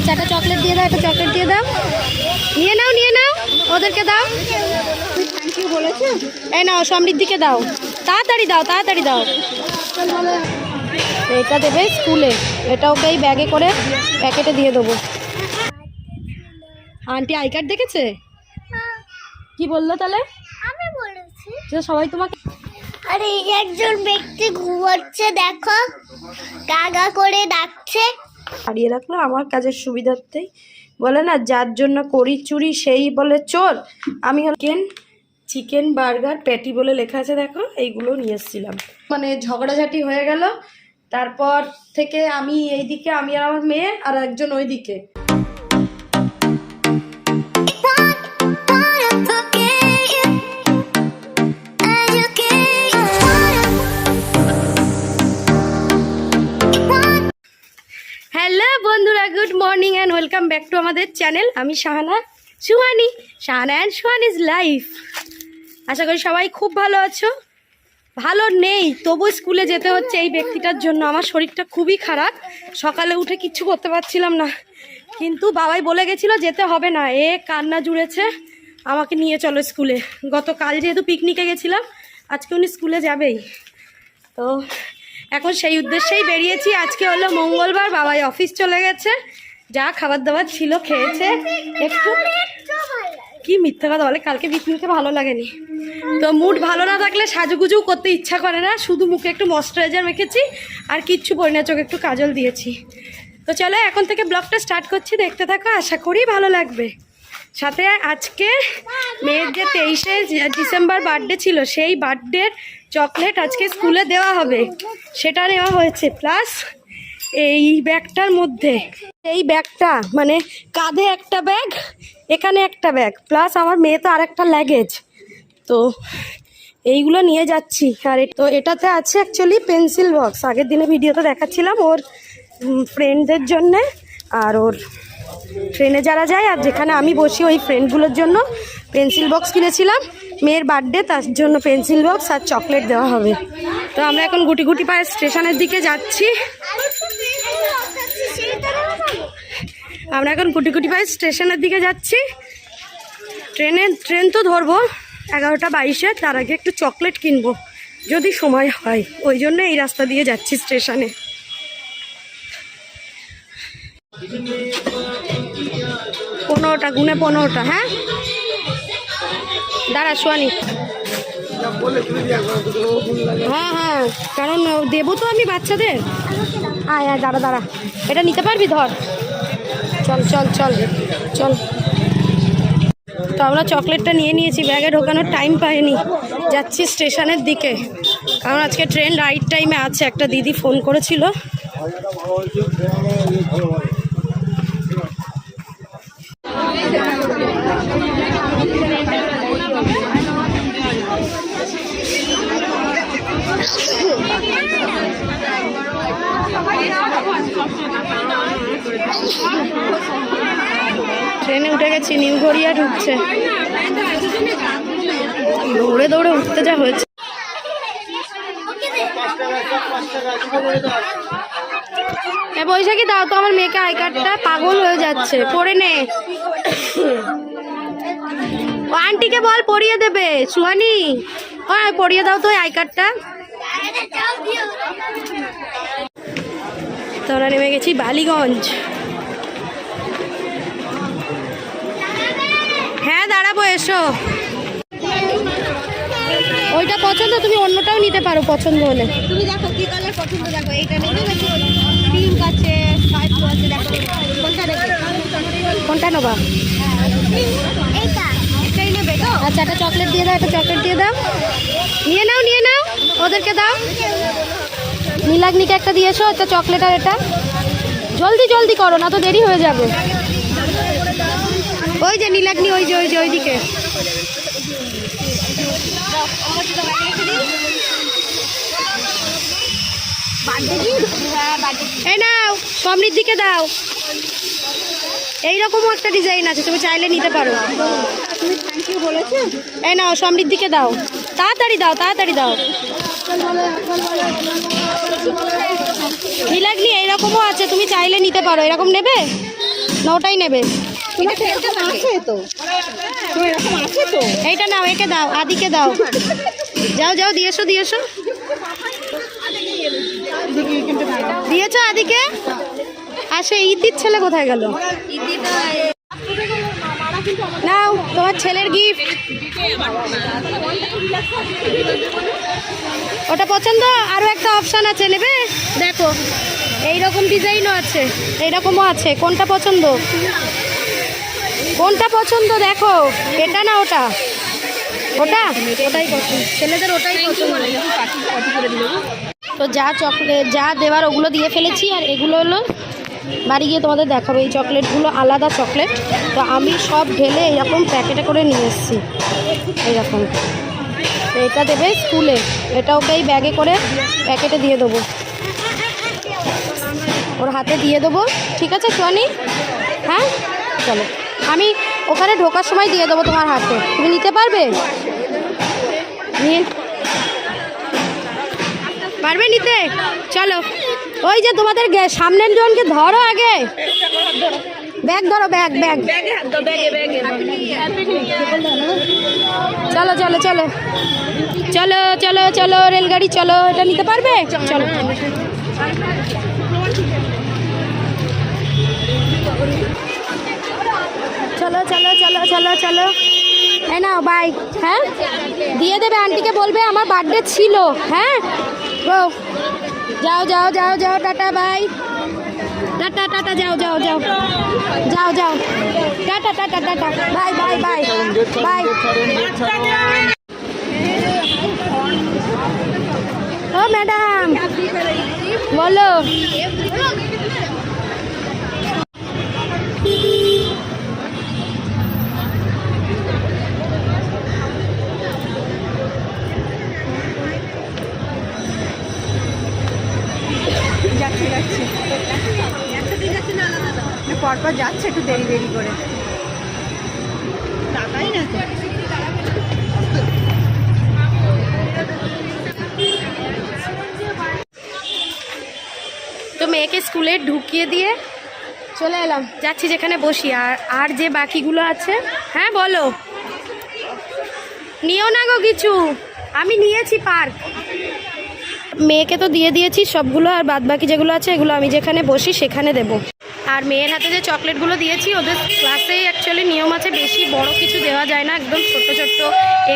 আচ্ছা একটা চকলেট দিয়ে দাও একটা চকলেট দিয়ে দাও। নিয়ে নাও নিয়ে নাও ওদেরকে দাও। থ্যাংক ইউ বলেছে এই নাও সমৃদ্ধিকে দাও। তাড়াতাড়ি দাও তাড়াতাড়ি দাও। এটা দেবে স্কুলে। এটা ওকে এই ব্যাগে করে প্যাকেটে দিয়ে দেবো। আন্টি আই কার্ড দেখেছে? কি বলল তাহলে? আমি বলেছি। যে সবাই তোমাকে আরে একজন ব্যক্তি ঘুমাচ্ছে দেখো। গাগা করে ডাকছে। হারিয়ে রাখল আমার কাজের সুবিধার্থেই। বলে, না, যার জন্য করি চুরি, সেই বলে চোর। আমি কেন চিকেন চিকেন বার্গার প্যাটি বলে লেখা আছে, দেখো, এইগুলো নিয়ে এসেছিলাম। মানে ঝগড়াঝাটি হয়ে গেল। তারপর থেকে আমি এইদিকে, আমি আর আমার মেয়ে, আর একজন ওইদিকে। Good morning and welcome back to আমাদের চ্যানেল। আমি Shahana Suhani. Shahana and Suhan is life. আশা করি সবাই খুব ভালো আছো। ভালো নেই তবু স্কুলে যেতে হচ্ছে এই ব্যক্তিটার জন্য। আমার শরীরটা খুবই খারাপ। সকালে উঠে কিচ্ছু করতে পারছিলাম না। কিন্তু বাবাই বলে গেছিল যেতে হবে না। এ কান্না জুড়েছে। আমাকে নিয়ে চলো স্কুলে। গতকাল যেহেতু পিকনিকে গেছিলাম, আজকে উনি স্কুলে যাবেই। তো এখন সেই উদ্দেশ্যেই বেরিয়েছি। আজকে হলো মঙ্গলবার, বাবাই অফিস চলে গেছে। যা খাবার দাবার ছিল, খেয়েছে। একটু কি মিথ্যা কথা বলে? কালকে পিকনিকে ভালো লাগেনি। তো মুড ভালো না থাকলে সাজুগুজু করতে ইচ্ছা করে না। শুধু মুখে একটু ময়শ্চারাইজার মেখেছি আর কিচ্ছু না, চোখে একটু কাজল দিয়েছি। তো চলো, এখন থেকে ব্লগটা স্টার্ট করছি। দেখতে থাকো, আশা করি ভালো লাগবে। সাথে আজকে মেয়ের যে তেইশে ডিসেম্বর বার্থডে ছিল, সেই বার্থডের চকলেট আজকে স্কুলে দেওয়া হবে। সেটা নেওয়া হয়েছে, প্লাস এই ব্যাগটার মধ্যে। এই ব্যাগটা মানে কাঁধে একটা ব্যাগ, এখানে একটা ব্যাগ, প্লাস আমার মেয়ে তো আর একটা ল্যাগেজ তো এইগুলো নিয়ে যাচ্ছি। আর তো এটাতে আছে অ্যাকচুয়ালি পেন্সিল বক্স আগের দিনে ভিডিওতে দেখাচ্ছিলাম ওর ফ্রেন্ডদের জন্যে, আর ওর ট্রেনে যারা যায়, আর যেখানে আমি বসি ওই ফ্রেন্ডগুলোর জন্য পেন্সিল বক্স কিনেছিলাম। মেয়ের বার্থডে তার জন্য পেন্সিল বক্স আর চকলেট দেওয়া হবে। তো আমরা এখন গুটি গুটি পায়ে স্টেশনের দিকে যাচ্ছি। আমরা এখন গুটি গুটি পায়ে স্টেশনের দিকে যাচ্ছি। ট্রেনে ট্রেন তো ধরবো, এগারোটা বাইশে, তার আগে একটু চকলেট কিনবো, যদি সময় হয়। ওই জন্য এই রাস্তা দিয়ে যাচ্ছি স্টেশনে। পনেরোটা, গুনে পনেরোটা হ্যাঁ? দাঁড়া সোয়ানি হ্যাঁ হ্যাঁ কারণ দেবো তো আমি বাচ্চাদের। আয় আয়, দাঁড়া দাঁড়া। এটা নিতে পারবি, ধর। চল চল চল চল। তো আমরা চকলেটটা নিয়ে নিয়েছি, ব্যাগে ঢোকানোর টাইম পাইনি। যাচ্ছি স্টেশনের দিকে। কারণ আজকে ট্রেন রাইট টাইমে আছে। একটা দিদি ফোন করেছিল। ট্রেনে উঠে গেছি নিউ গড়িয়া ঢুকছে। দৌড়ে দৌড়ে উঠতে যা হয়েছে। বৈশাখী, দাও তো, আমার মেয়েকে আই কার্ডটা পাগল হয়ে যাচ্ছে। পড়ে নে। ও আন্টিকে বল, পরিয়ে দেবে। সুহানি, ও, পরিয়ে দাও তো আই কার্ডটা। তো আমরা নেমে গেছি বালিগঞ্জ। হ্যাঁ দাঁড়াবো, এসো। ওইটা পছন্দ, তুমি অন্যটাও নিতে পারো, পছন্দ হলে। তুমি দেখো কি কালার পছন্দ, দেখো এইটা নেবে নাকি? পিঙ্ক আছে ব্লু আছে, দেখো। কোনটা নেবে? কোনটা নেবা? আচ্ছা একটা চকলেট দিয়ে দাও, একটা চকলেট দিয়ে দাও। নিয়ে নাও নিয়ে নাও। ওদেরকে দাও। নীলাগ্নিকে একটা দিয়েছ, একটা চকলেট আর এটা জলদি জলদি করো, না তো দেরি হয়ে যাবে। ওই যে নীলাগ্নি, ওই যে ওই যে, ওইদিকে বার্থডে গিফট হ্যাঁ বার্থডে এই নাও সমৃদ্ধিকে দাও। এইরকমও একটা ডিজাইন আছে, তুমি চাইলে নিতে পারো। এই নাও সমৃদ্ধিকে দাও। তাড়াতাড়ি দাও তাড়াতাড়ি দাও। নীলাগ্নি, এইরকমও আছে, তুমি চাইলে নিতে পারো। এরকম নেবে? না, ওটাই নেবে। এইটা নাও, একে দাও, আদিকে দাও। যাও যাও, দিয়ে এসো দিয়ে এসো। দিয়েছ আদিকে? আর সে ইদির ছেলে কোথায় গেল? নাও তোমার ছেলের গিফট ওটা পছন্দ? আরও একটা অপশান আছে নেবে? দেখো এইরকম ডিজাইনও আছে এইরকমও আছে। কোনটা পছন্দ? কোনটা পছন্দ দেখো? এটা না ওটা? ওটা? ওটাই পছন্দ। ছেলেদের ওটাই পছন্দ। তো যা চকলেট যা দেওয়ার ওগুলো দিয়ে ফেলেছি আর এগুলো হলো বাড়ি গিয়ে তোমাদের দেখাবো। এই চকলেটগুলো আলাদা চকলেট। তো আমি সব ঢেলে এরকম প্যাকেটে করে নিয়ে এসেছি। এইরকম। এটা দেবে স্কুলে। এটা ওকে এই ব্যাগে করে প্যাকেটে দিয়ে দেবো। ওর হাতে দিয়ে দেবো। ঠিক আছে, সোয়ানি? হ্যাঁ? চলো। আমি ওখানে ঢোকার সময় দিয়ে দেবো তোমার হাতে। তুমি নিতে পারবে? নিয়ে পারবে নিতে? চলো। ওই যে তোমাদের সামনের জনকে ধরো আগে। ব্যাগ ধরো, ব্যাগ ব্যাগ। চলো চলো চলো। চলো চলো চলো, রেলগাড়ি, চলো। এটা নিতে পারবে? চলো। চলো চলো চলো চলো চলো। হ্যাঁ নাও বাই হ্যাঁ? দিয়ে দেবে আন্টিকে বলবে, আমার বার্থডে ছিল। হ্যাঁ? যাও যাও যাও যাও টাটা বাই টাটা টাটা যাও যাও যাও যাও যাও ta-ta ta-ta ta-ta bye bye bye bye ও ম্যাডাম বলো পরপর যাচ্ছে একটু দেরি দেরি করে। টাকাই না তো। তো মেয়েকে স্কুলে ঢুকিয়ে দিয়ে চলে এলাম। যাচ্ছি যেখানে বসি। আর আর যে বাকিগুলো আছে হ্যাঁ বলো। নিও না গো কিছু। আমি নিয়েছি পার্ক। মেয়েকে তো দিয়ে দিয়েছি সবগুলো আর বাদ বাকি যেগুলো আছে এগুলো আমি যেখানে বসি সেখানে দেব। আর মেয়ের হাতে যে চকলেটগুলো দিয়েছি, ওদের ক্লাসেই অ্যাকচুয়ালি নিয়ম আছে, বেশি বড় কিছু দেওয়া যায় না, একদম ছোট্ট ছোট্ট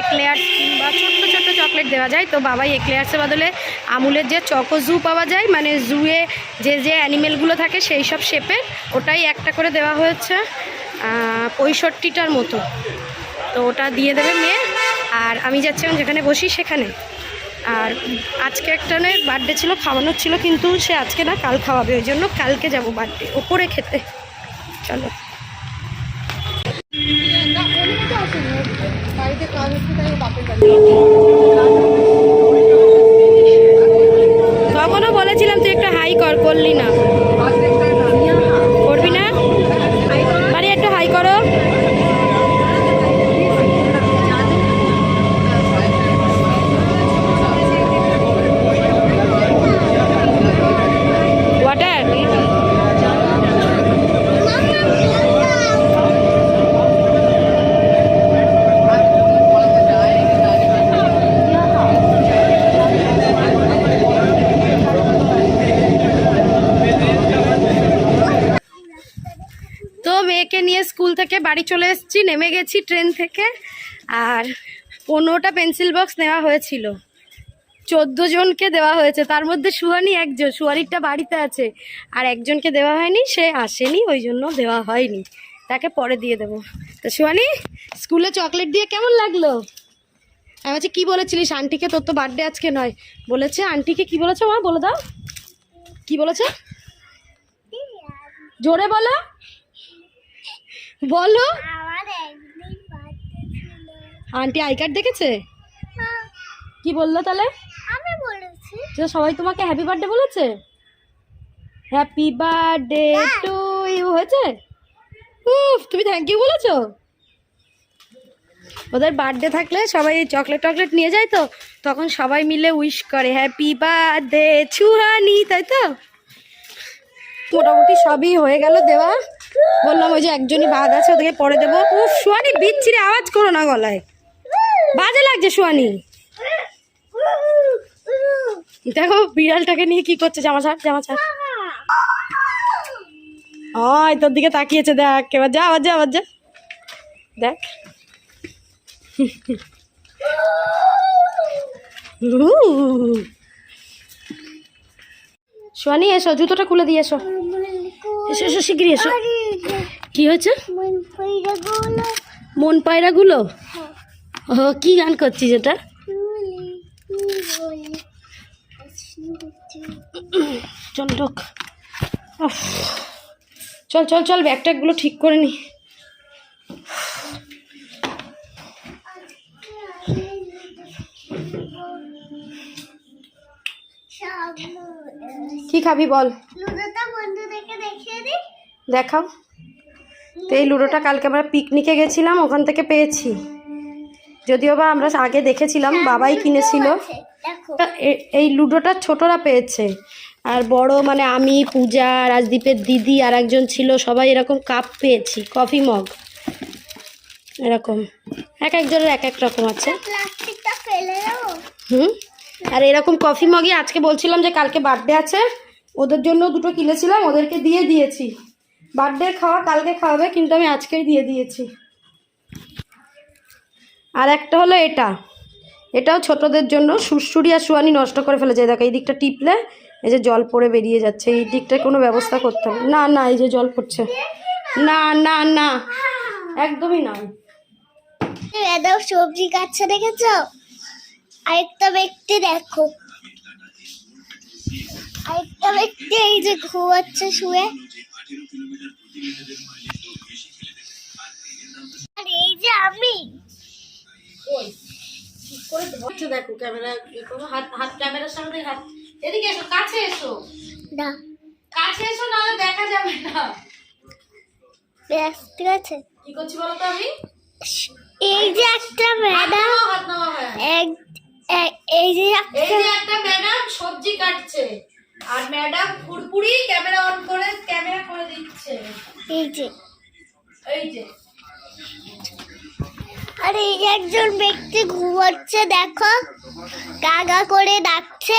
একলেয়ার কিংবা ছোট্ট ছোট্ট চকলেট দেওয়া যায়। তো বাবাই একলেয়ার্সের বদলে আমুলের যে চকো জু পাওয়া যায় মানে জুয়ে যে যে অ্যানিমেলগুলো থাকে সেই সব শেপে ওটাই একটা করে দেওয়া হয়েছে পঁয়ষট্টিটার মতো। তো ওটা দিয়ে দেবে মেয়ে। আর আমি যাচ্ছিলাম যেখানে বসি, সেখানে। আর আজকে একটা বার্থডে ছিল, খাওয়ানোর ছিল, কিন্তু সে আজকে না কাল খাওয়াবে, ওই জন্য কালকে যাব বার্থডে ওপরে খেতে। চলো। বাড়িতে তখনও বলেছিলাম, তুই একটা হাই কর, করলি না করবি না মানে একটু হাই করো ওয়াটার তো মেয়েকে নিয়ে স্কুল থেকে বাড়ি চলে এসেছি, নেমে গেছি ট্রেন থেকে আর পনেরোটা পেন্সিল বক্স নেওয়া হয়েছিল। চোদ্দ জনকে দেওয়া হয়েছে, তার মধ্যে সুহানি একজন, সুহানিরটা বাড়িতে আছে আর একজনকে দেওয়া হয়নি, সে আসেনি, ওই জন্য দেওয়া হয়নি, তাকে পরে দিয়ে দেবো। তো সুহানি, স্কুলে চকলেট দিয়ে কেমন লাগল? আমি বলছি, কী বলেছিলিস? আন্টিকে তোর তো বার্থডে আজকে নয়। বলেছে, আন্টিকে কি বলেছে মা? বলে দাও। কি বলেছে? জোরে বলো। বলো। আন্টি আই কার্ড দেখেছে? কি বলল তাহলে? আমি বলেছি। যে সবাই তোমাকে হ্যাপি বার্থডে বলেছে? হ্যাপি বার্থডে টু ইউ হয়েছে? উফ তুমি থ্যাংক ইউ বলেছ? ওদের বার্থডে থাকলে সবাই চকলেট টকলেট নিয়ে যায় তো তখন সবাই মিলে উইশ করে হ্যাপি বার্থডে ছুহানি তাই তো? মোটামুটি সবই হয়ে গেল দেওয়া। বলল ওই যে একজনই বাদ আছে, ওদেরকে পরে দেবো। উফ সোয়ানি বিচ্ছিরে আওয়াজ করো না গলায়। বাজে লাগছে সোয়ানি দেখো, বিড়ালটাকে নিয়ে কি করছে, জামা ছাড় জামা ছাড়। হয় তোর দিকে তাকিয়েছে, দেখ। এবার যা, আবার যা আবার যা। দেখ। সোয়ানি এসো, জুতোটা খুলে দিয়ে এসো। এসো এসো শিগগিরি এসো। কি হয়েছে? মন পায়রাগুলো ও কি গান করছিস এটা? চল ঢোক। চল চল চল ব্যাগ ট্যাগগুলো ঠিক করে নি। কি খাবি বল? দেখাও। তো এই লুডোটা কালকে আমরা পিকনিকে গেছিলাম ওখান থেকে পেয়েছি। যদিও বা আমরা আগে দেখেছিলাম বাবাই কিনেছিল। তা এই লুডোটা ছোটরা পেয়েছে। আর বড় মানে আমি পূজা রাজদীপের দিদি আর একজন ছিল সবাই এরকম কাপ পেয়েছি কফি মগ এরকম। এক একজনের এক এক রকম আছে। হুম? আর এরকম কফি মগই আজকে বলছিলাম যে কালকে বার্থডে আছে ওদের জন্য দুটো কিনেছিলাম ওদেরকে দিয়ে দিয়েছি। বার্থডে খাওয়া কালকে খাওয়াবে, কিন্তু আমি আজকেই দিয়ে দিয়েছি। আর একটা হলো এটা। এটাও ছোটদের জন্য সুরসুরি আর সুয়ানি নষ্ট করে ফেলেছে। দেখো, এই দিকটা টিপলে এই যে জল পড়ে বেরিয়ে যাচ্ছে। এই দিকটায় কোনো ব্যবস্থা করতে হবে। না না, এই যে জল পড়ছে। না না না, একদমই না। ম্যাডাম সবজি কাটছে দেখেছ? আরেকটা ব্যক্তি দেখো। আরেকটা ব্যক্তি এই যে ঘুমাচ্ছে, শুয়ে। আর এই যে আমি। দেখো ক্যামেরা হাত হাত ক্যামেরার সামনে হাত। এদিকে এসো কাছে এসো। না। কাছে এসো নাহলে দেখা যাবে না। ব্যাস ঠিক আছে। কি করছি বলো তো আমি? এই যে একটা ম্যাডাম হাত নামাও, হ্যাঁ। এক এক- এই যে এই যে একটা ম্যাডাম সবজি কাটছে। আর ম্যাডাম পুরপুরি ক্যামেরা অন করে ক্যামেরা করে দিচ্ছে। এই যে। এই যে। আর এই যে একজন ব্যক্তি ঘুমাচ্ছে দেখো। গাগা করে ডাকছে।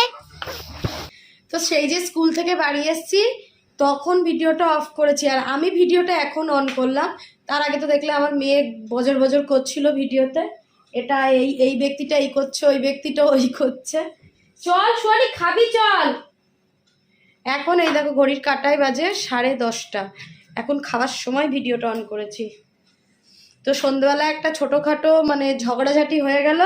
তো সেই যে স্কুল থেকে বাড়ি এসেছি তখন ভিডিওটা অফ করেছি। আর আমি ভিডিওটা এখন অন করলাম। তার আগে তো দেখলে আমার মেয়ে বজর বজর করছিল ভিডিওতে। এটা এই এই ব্যক্তিটা এই করছে ওই ব্যক্তিটা ওই করছে। চল সোয়ারি খাবি চল। এখন এই দেখো ঘড়ির কাটায় বাজে সাড়ে দশটা। এখন খাওয়ার সময় ভিডিওটা অন করেছি। তো সন্ধ্যেবেলা একটা ছোটোখাটো মানে ঝগড়াঝাটি হয়ে গেল।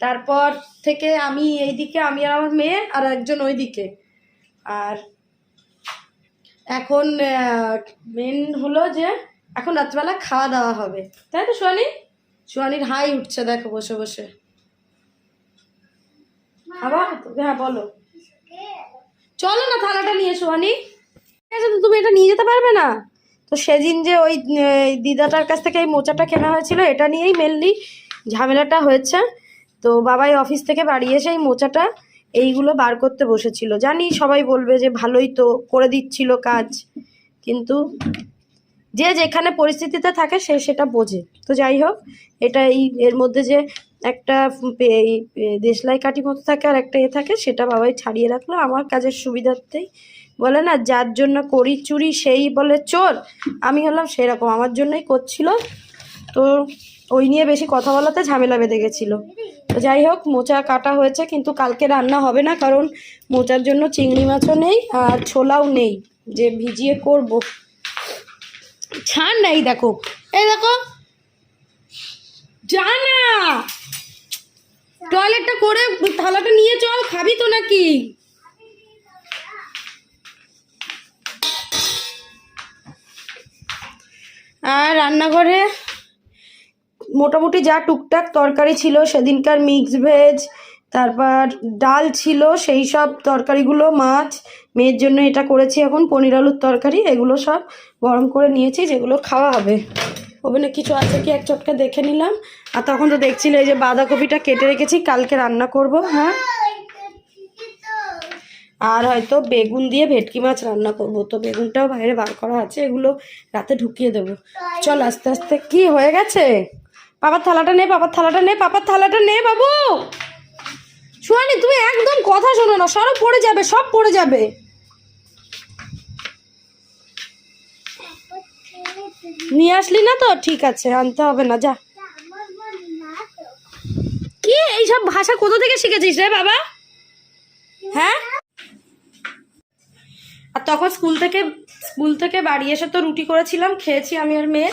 তারপর থেকে আমি এইদিকে, আমি আর আমার মেয়ে আর একজন ওইদিকে। আর এখন মেন হলো যে এখন রাত্রবেলা খাওয়া দাওয়া হবে। তাই তো সোয়ানি? সোয়ানির হাই উঠছে, দেখো বসে বসে। আবার? হ্যাঁ বলো। চলো না থালাটা নিয়ে এসো সোয়ানি ঠিক আছে, তো তুমি এটা নিয়ে যেতে পারবে না? তো সেদিন যে ওই দিদাটার কাছ থেকে এই মোচাটা কেনা হয়েছিল, এটা নিয়েই মেনলি ঝামেলাটা হয়েছে। তো বাবাই অফিস থেকে বাড়ি এসে এই মোচাটা, এইগুলো বার করতে বসেছিল। জানি সবাই বলবে যে ভালোই তো করে দিচ্ছিল কাজ, কিন্তু যে যেখানে পরিস্থিতিতে থাকে সে সেটা বোঝে। তো যাই হোক, এটা এই, এর মধ্যে যে একটা এই দেশলাই কাঠি মতো থাকে আর একটা এ থাকে, সেটা বাবাই ছাড়িয়ে রাখল। আমার কাজের সুবিধার্থেই বলে, না, যার জন্য করি চুরি সেই বলে চোর। আমি হলাম সেরকম, আমার জন্যই করছিল। তো ওই নিয়ে বেশি কথা বলাতে ঝামেলা বেঁধে গেছিল। তো যাই হোক, মোচা কাটা হয়েছে, কিন্তু কালকে রান্না হবে না, কারণ মোচার জন্য চিংড়ি মাছও নেই আর ছোলাও নেই, যে ভিজিয়ে করব। ছাড় নাই দেখো, এই দেখো। যা না! টয়লেটটা করে থালাটা নিয়ে চল, খাবি তো নাকি? আর রান্নাঘরে মোটামুটি যা টুকটাক তরকারি ছিল, সেদিনকার মিক্স ভেজ তারপর ডাল ছিল, সেই সব তরকারিগুলো, মাছ, মেয়ের জন্য এটা করেছি এখন, পনির আলুর তরকারি, এগুলো সব গরম করে নিয়েছি, যেগুলো খাওয়া হবে। ওভেনে কিছু আছে কি? এক চটকা দেখে নিলাম। আর তখন তো দেখছিলে এই যে বাঁধাকপিটা কেটে রেখেছি, কালকে রান্না করব হ্যাঁ? আর হয়তো বেগুন দিয়ে ভেটকি মাছ রান্না করব। তো বেগুনটাও বাইরে বার করা আছে, এগুলো রাতে ঢুকিয়ে দেবো। চল আস্তে আস্তে, কি হয়ে গেছে? পাপার থালাটা নে, পাপার থালাটা নে, পাপার থালাটা নে বাবু! সুহানি তুমি একদম কথা শোনো না সব পড়ে যাবে, সব পড়ে যাবে। নিয়ে আসলি না তো? ঠিক আছে, আনতে হবে না, যা। কি? এইসব ভাষা কোথা থেকে শিখেছিস রে বাবা? হ্যাঁ? আর তখন স্কুল থেকে স্কুল থেকে বাড়ি এসে তো রুটি করেছিলাম, খেয়েছি আমি আর মেয়ে।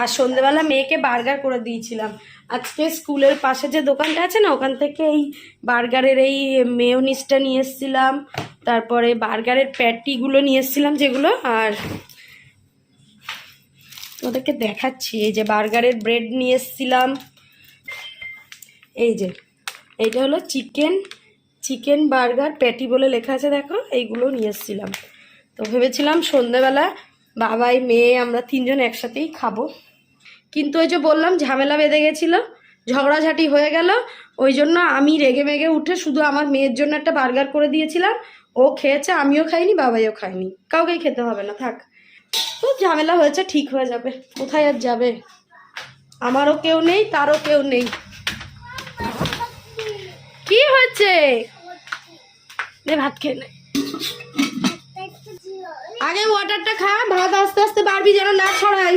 আর সন্ধেবেলা মেয়েকে বার্গার করে দিয়েছিলাম। আজকে স্কুলের পাশে যে দোকানটা আছে না, ওখান থেকে এই বার্গারের এই মেয়োনিসটা নিয়ে এসেছিলাম। তারপরে বার্গারের প্যাটিগুলো নিয়ে এসেছিলাম যেগুলো, আর ওদেরকে দেখাচ্ছি, এই যে বার্গারের ব্রেড নিয়ে এসেছিলাম। এই যে, এইটা হলো চিকেন চিকেন বার্গার প্যাটি বলে লেখা আছে, দেখো, এইগুলো নিয়ে এসেছিলাম। তো ভেবেছিলাম সন্ধ্যেবেলা বাবাই মেয়ে, আমরা তিনজন একসাথেই খাব। কিন্তু ওই যে বললাম, ঝামেলা বেঁধে গেছিল, ঝগড়াঝাটি হয়ে গেল, ওই জন্য আমি রেগে মেগে উঠে শুধু আমার মেয়ের জন্য একটা বার্গার করে দিয়েছিলাম। ও খেয়েছে, আমিও খাইনি, বাবাইও খাইনি কাউকেই খেতে হবে না, থাক। তো ঝামেলা হয়েছে, ঠিক হয়ে যাবে। কোথায় আর যাবে? আমারও কেউ নেই, তারও কেউ নেই। কি হয়েছে? ভাত খেয়ে আগে ওয়াটারটা খা, ভাত আস্তে আস্তে পারবি যেন না ছড়াই।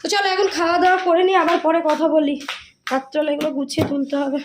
তো চলো এখন খাওয়া দাওয়া করে নি, আবার পরে কথা বলি। রাত্রে এগুলো গুছিয়ে তুলতে হবে।